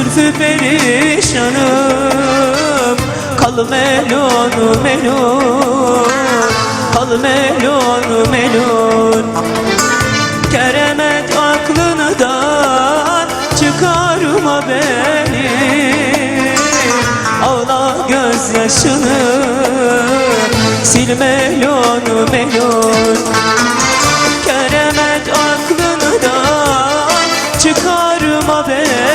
Zülfü perişanım. Kal melon melon. Kal melon melon. Keremet aklından çıkarma beni. Ağla gözyaşını. Sil melon melon. Keremet aklından çıkarma beni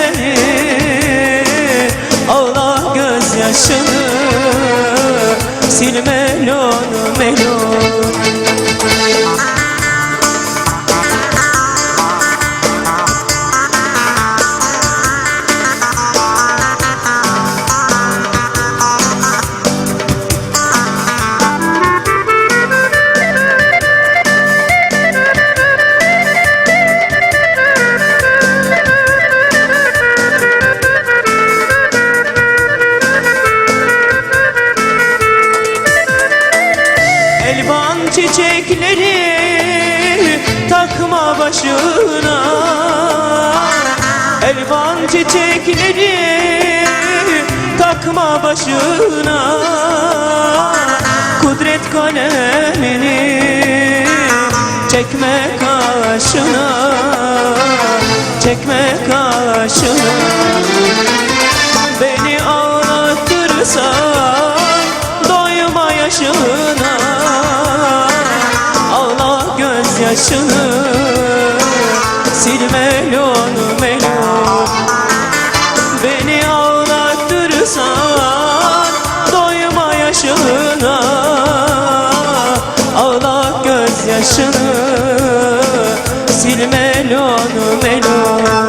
gözyaşını sil melon melon Elvan çiçekleri takma başına. Elvan çiçekleri takma başına. Kudret kalemini çekme kaşına Çekme kaşına Beni ağlattırsan doyma yaşına başını Sil melon melon Beni ağlattırsan Doyma yaşına. Ağla gözyaşını Sil melon melon